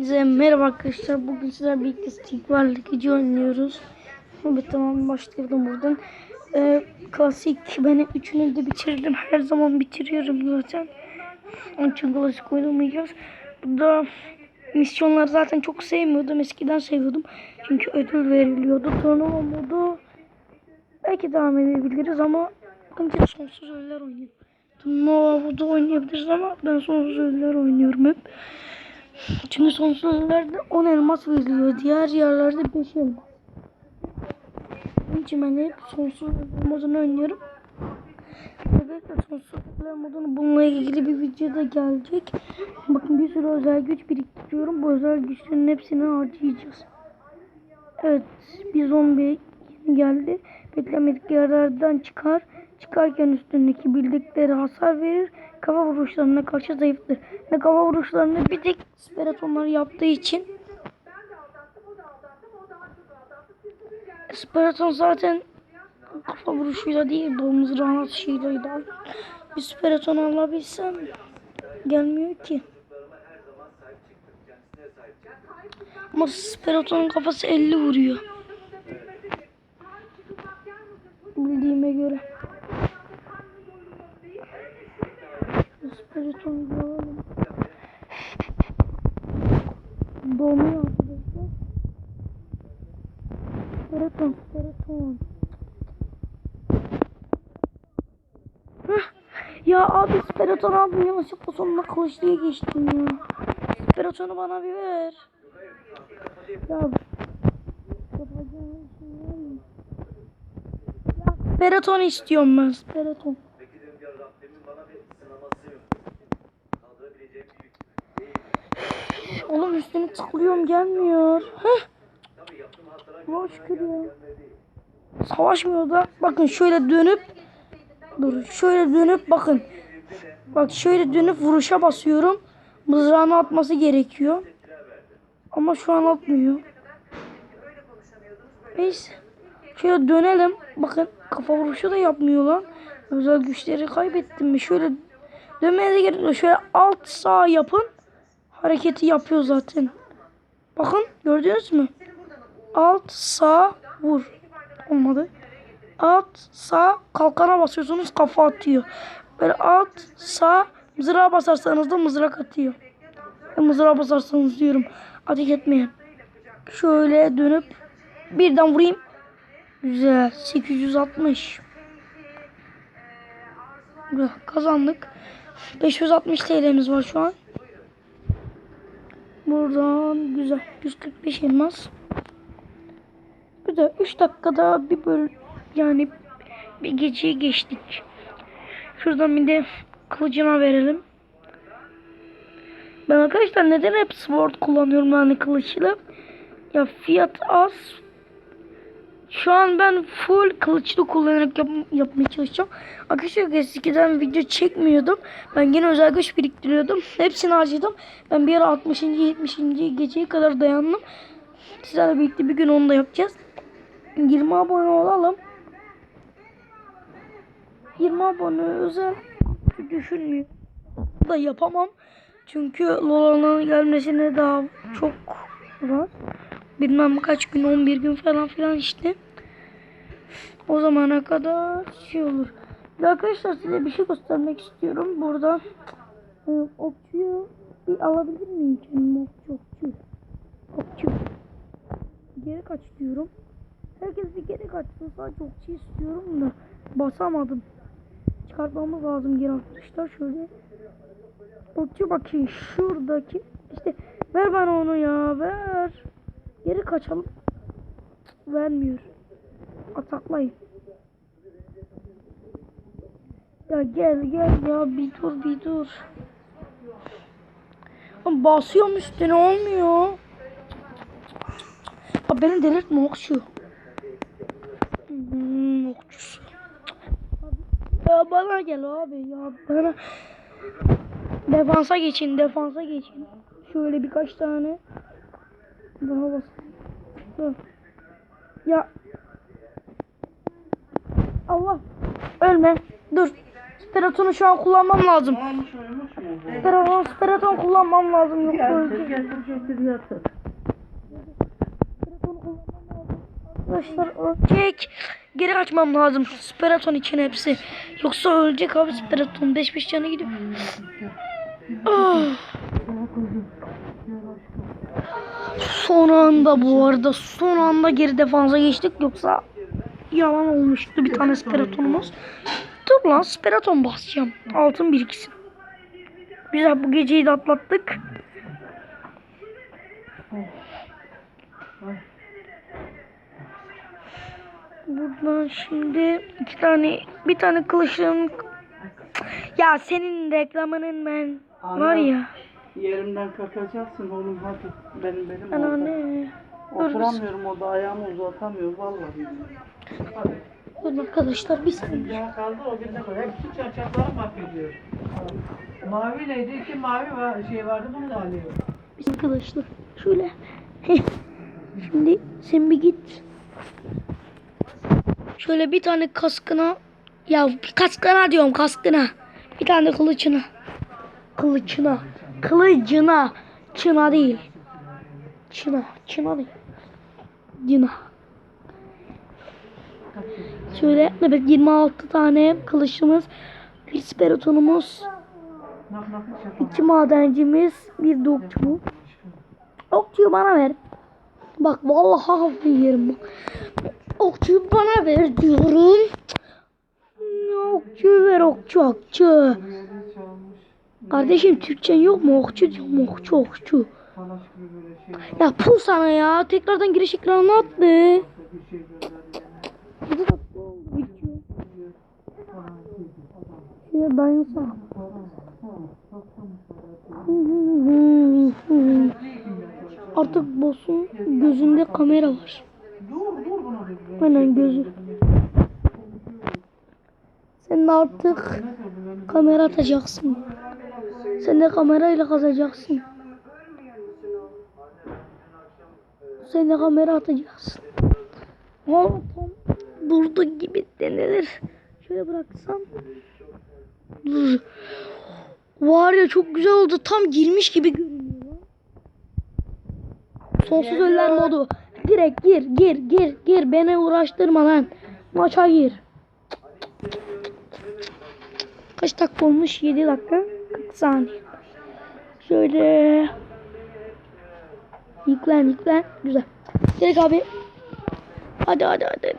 Size merhaba arkadaşlar. Bugün sizlerle birlikte Stigvar Ligi oynuyoruz. Evet tamam başlayalım buradan. Ee, klasik ben üçünü de bitirdim. Her zaman bitiriyorum zaten. Onun için klasik oynamayacağız. Burada misyonları zaten çok sevmiyordum. Eskiden seviyordum. Çünkü ödül veriliyordu. Turnuva modu belki devam edebiliriz ama önce sonsuz ödüller oynuyorum. Turnuva modu oynayabiliriz ama ben sonsuz ödüller oynuyorum hep. Çünkü sonsuzlarda 10 elmas veriliyor. Diğer yerlerde 5 elmas. Onun için ben hep sonsuz modunu oynuyorum. Özellikle sonsuz modunu bununla ilgili bir videoda gelecek. Bakın bir sürü özel güç biriktiriyorum. Bu özel güçlerin hepsini harcayacağız. Evet bir zombi geldi. Beklemedik yerlerden çıkar. Çıkarken üstündeki bildikleri hasar verir. Kafa vuruşlarına karşı zayıftır. Ne kafa vuruşlarını bir tek Speratonlar yaptığı için Speraton zaten kafa vuruşuyla değil mızrağın atışıyla Bir Speraton alabilsem gelmiyor ki. Ama Speraton'un kafası 50 vuruyor. Bildiğime göre. Spiriton görelim. Donuyor arkadaşlar. Spiriton. Hah. Ya abi Spiriton aldım yanlışlıkla sonuna kılıçlıya geçtim ya. Spiriton'u bana bir ver. Ya. Spiriton istiyorum ben Spiriton. Oğlum üstüne tıklıyorum gelmiyor. Heh. Allah şükür ya. Savaşmıyor da. Bakın şöyle dönüp Dur şöyle dönüp bakın. Bak şöyle dönüp vuruşa basıyorum. Mızrağını atması gerekiyor. Ama şu an atmıyor. Neyse. Şöyle dönelim. Bakın kafa vuruşu da yapmıyor lan. Özel güçleri kaybettim mi? Şöyle dönmeye de gerek yok. Şöyle alt sağ yapın hareketi yapıyor zaten. Bakın gördünüz mü? Alt sağ vur. Olmadı. Alt sağ kalkana basıyorsunuz kafa atıyor. Böyle alt sağ mızrağa basarsanız da mızrak atıyor. E, mızrağa basarsanız diyorum. Ateş etmeyin. Şöyle dönüp birden vurayım. Güzel. 860. Güzel. Kazandık. 560 TL'miz var şu an. Buradan güzel. 145 elmas. Güzel. 3 dakikada bir böl yani bir geceyi geçtik. Şuradan bir de kılıcına verelim. Ben arkadaşlar neden hep sword kullanıyorum yani kılıçla? Ya fiyat az. Şu an ben full kılıçlı kullanarak yap yapmaya çalışacağım. Arkadaşlar eskiden video çekmiyordum. Ben yine özel güç biriktiriyordum. Hepsini harcadım. Ben bir ara 60. 70. geceye kadar dayandım. Sizlerle birlikte bir gün onu da yapacağız. 20 abone olalım. 20 abone özel düşünmüyorum. Da yapamam. Çünkü Lola'nın gelmesine daha çok var. Bilmem kaç gün 11 gün falan filan işte. O zamana kadar şey olur. Bir arkadaşlar size bir şey göstermek istiyorum. Burada e, okçuyu bir alabilir miyim kendime okçu okçu. Okçu. Geri kaç diyorum. Herkes bir geri kaçsın. Sadece okçu istiyorum da basamadım. Çıkartmamız lazım geri arkadaşlar. Şöyle okçu bakayım şuradaki işte ver bana onu ya ver. Geri kaçalım. Vermiyor. Ataklayın. Ya gel gel ya bir dur bir dur. Lan Basıyorum üstüne olmuyor. Abi beni delirtme okçu. Hmm, okçusu. Ya bana gel abi ya bana. Defansa geçin defansa geçin. Şöyle birkaç tane. Daha basalım. Dur. Ya. Allah. Ölme. Dur. Speraton'u şu an kullanmam lazım. Speraton, Speraton kullanmam lazım yoksa yatır. Arkadaşlar ölecek. Geri açmam lazım. Speraton için hepsi. Yoksa ölecek abi Speraton. 5-5 canı gidiyor. Ah. Son anda bu arada son anda geri defansa geçtik yoksa yalan olmuştu bir tane Speraton'umuz. Dur lan Speraton basacağım. Altın biriksin. Güzel bu geceyi de atlattık. Buradan şimdi iki tane bir tane kılıçın ya senin reklamının ben var ya Yerimden kalkacaksın oğlum hadi. Benim benim ana ne Oturamıyorum orada ayağımı uzatamıyorum vallahi. Hadi. Dur arkadaşlar bir saniye. Ya kaldı o günde kadar. Hepsi çarşafları mahvediyor. Mavi neydi? İki mavi var, şey vardı bunu da alıyor. Biz arkadaşlar şöyle Heh. şimdi sen bir git şöyle bir tane kaskına ya kaskına diyorum kaskına bir tane kılıçına kılıçına kılıcına çına değil çına çına değil cına şöyle evet 26 tane kılıçımız bir speratonumuz. İki madencimiz, bir de okçu. Okçuyu bana ver. Bak vallahi hafif yerim. Okçuyu bana ver diyorum. Okçuyu ver okçu okçu. Kardeşim Türkçen yok mu? Okçu diyorum okçu okçu. Talaş gibi böyle şey. Ya pul sana ya. Tekrardan giriş ekranına attı. Bir şey. Şöyle dayansana. Artık boss'un gözünde kamera var. Aynen gözü. Sen de artık kamera atacaksın. Sen de kamerayla kazacaksın. Sen de kamera atacaksın. Aa, tam burada gibi denilir. Şöyle bıraksam. Var ya çok güzel oldu. Tam girmiş gibi görünüyor. Sonsuz ölüler modu. Direkt gir gir gir gir. Beni uğraştırma lan. Maça gir. Kaç dakika olmuş? 7 dakika 40 saniye. Şöyle yüklen yüklen. Güzel. Direkt abi. Hadi hadi hadi.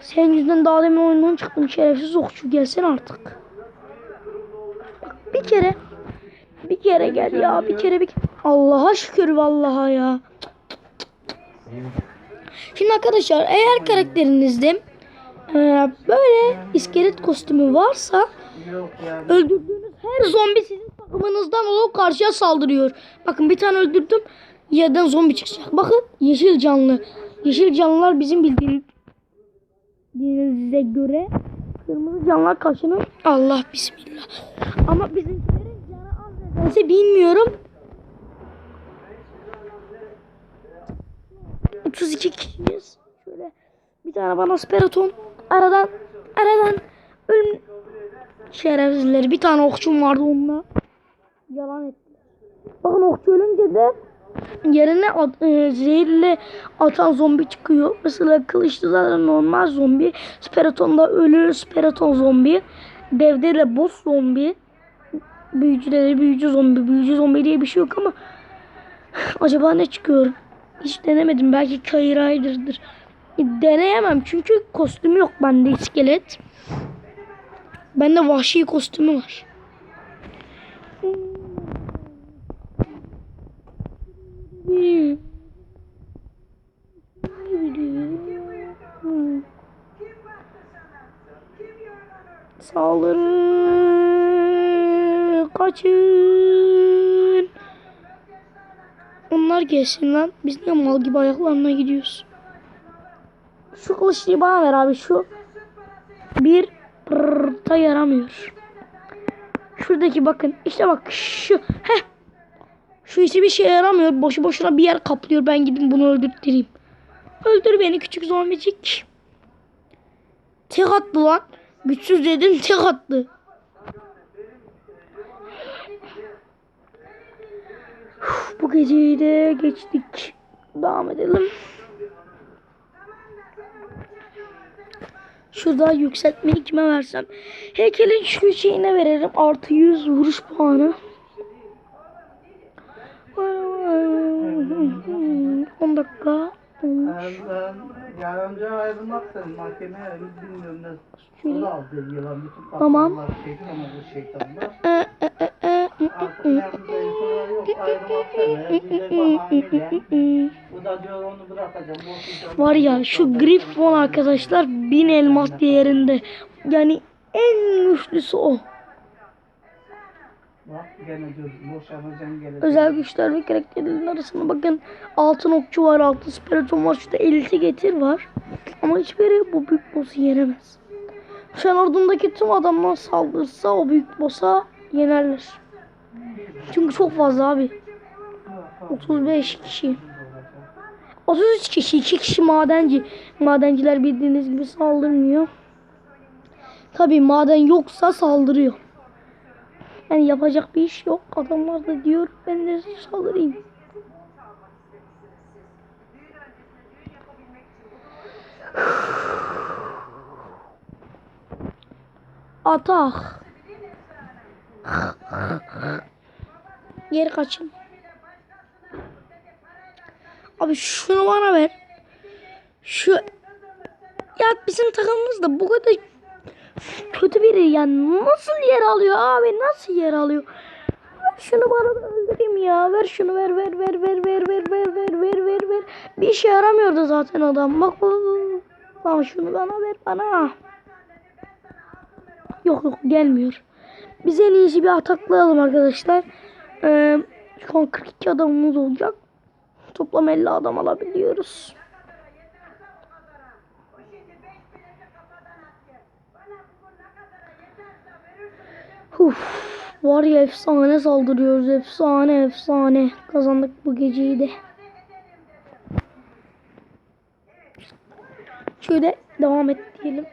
Senin yüzünden daha demin oyundan çıktım. Şerefsiz okçu gelsin artık. Bak, bir kere. Bir kere gel ya. Bir kere bir Allah'a şükür vallahi ya. Şimdi arkadaşlar eğer karakterinizde e, böyle iskelet kostümü varsa öldürdüğünüz her zombi sizin takımınızdan olup karşıya saldırıyor. Bakın bir tane öldürdüm. Yerden zombi çıkacak. Bakın yeşil canlı. Yeşil canlılar bizim bildiğiniz bildiğinize göre kırmızı canlılar karşının Allah bismillah. Ama bizimkilerin canı az nedense bilmiyorum. 32 kişiyiz. Şöyle bir tane bana speraton aradan aradan ölüm şerefsizleri bir tane okçum vardı onunla yalan etti. Bakın okçu ölünce de yerine at, e, zehirli atan zombi çıkıyor. Mesela kılıçlı zaten normal zombi. Speraton'da ölü speraton zombi. Devde de boss zombi. Büyücüde de büyücü zombi. Büyücü zombi diye bir şey yok ama acaba ne çıkıyor? Hiç denemedim. Belki Kayra'ydırdır. Deneyemem çünkü kostümü yok bende iskelet. Bende vahşi kostümü var. Saldırı kaçın. Onlar gelsin lan. Biz ne mal gibi ayaklarına gidiyoruz. Şu kılıçlıyı bana ver abi şu. Bir pırrta yaramıyor. Şuradaki bakın. işte bak şu. Heh. Şu işi bir şey yaramıyor. Boşu boşuna bir yer kaplıyor. Ben gidin bunu öldürttireyim. Öldür beni küçük zombicik. Tek attı lan. Güçsüz dedim tek attı. Bu geceyi de geçtik. Devam edelim. Şurada yükseltmeyi kime versem? Heykelin şu şeyine veririm. Artı 100 vuruş puanı. 10 dakika. Evden, ya önce ayrılmak senin mahkemeye bilmiyorum ne. Aldı yılan bütün Tamam. kaplanlar, şeytan olur şeytanlar. Artık Var ya şu Griffon arkadaşlar 1000 elmas değerinde. Yani en güçlüsü o. Özel güçler ve karakterlerin arasında bakın altın okçu var, altın spiriton var, şurada elite getir var. Ama hiçbiri bu büyük boss'u yenemez. Şu an ordundaki tüm adamlar saldırsa o büyük boss'a yenerler. Çünkü çok fazla abi. 35 kişi. 33 kişi, 2 kişi madenci. Madenciler bildiğiniz gibi saldırmıyor. Tabi maden yoksa saldırıyor. Yani yapacak bir iş yok. Adamlar da diyor ben de saldırayım. Atak. Geri kaçın. Abi şunu bana ver. Şu ya bizim takımımız da bu kadar kötü biri yani nasıl yer alıyor abi nasıl yer alıyor? Ver şunu bana öldüreyim ya. Ver şunu ver ver ver ver ver ver ver ver ver ver ver. Bir işe yaramıyordu zaten adam. Bak bak. Tamam şunu bana ver bana. Yok yok gelmiyor. Biz en iyisi bir ataklayalım arkadaşlar. Ee, şu an 42 adamımız olacak. Toplam 50 adam alabiliyoruz. Uf, var ya efsane saldırıyoruz. Efsane efsane. Kazandık bu geceyi de. Şöyle devam et diyelim.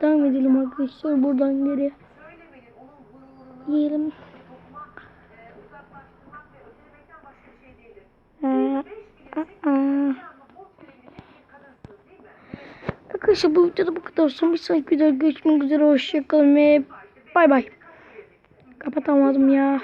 Devam edelim arkadaşlar buradan geri yiyelim. Ee, arkadaşlar bu videoda bu kadar. Son bir sonraki videoda görüşmek üzere. Hoşçakalın ve bay bay. Kapatamadım ya.